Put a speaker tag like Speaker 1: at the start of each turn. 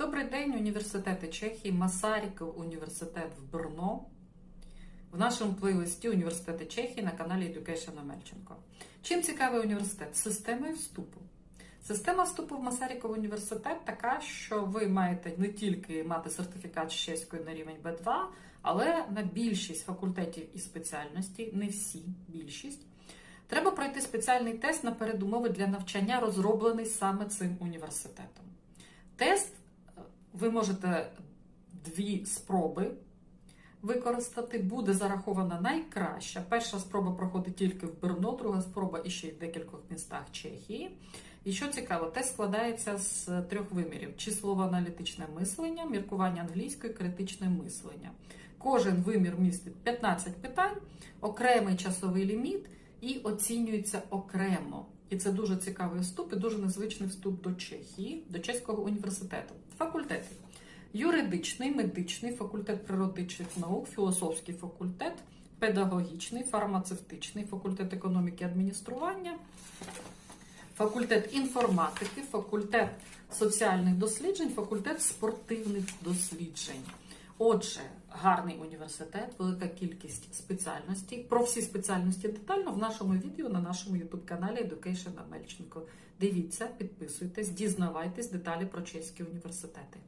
Speaker 1: Добрий день, університети Чехії, Масаріков університет в Брно. В нашому плейлисті Університети Чехії на каналі Education Омельченко. Чим цікавий університет? Системою вступу. Система вступу в Масаріков університет така, що ви маєте не тільки мати сертифікат з чеської на рівень B2, але на більшість факультетів і спеціальностей, не всі, більшість. Треба пройти спеціальний тест на передумови для навчання, розроблений саме цим університетом. Тест ви можете дві спроби використати. Буде зарахована найкраща. Перша спроба проходить тільки в Брно, друга спроба і ще й в декількох містах Чехії. І що цікаво, тест складається з трьох вимірів: числово-аналітичне мислення, міркування англійської, критичне мислення. Кожен вимір містить 15 питань, окремий часовий ліміт і оцінюється окремо. І це дуже цікавий вступ і дуже незвичний вступ до Чехії, до чеського університету. Факультети: юридичний, медичний, факультет природничих наук, філософський факультет, педагогічний, фармацевтичний, факультет економіки і адміністрування, факультет інформатики, факультет соціальних досліджень, факультет спортивних досліджень. Отже, гарний університет, велика кількість спеціальностей. Про всі спеціальності детально в нашому відео на нашому ютуб-каналі Education Мельченко. Дивіться, підписуйтесь, дізнавайтесь деталі про чеські університети.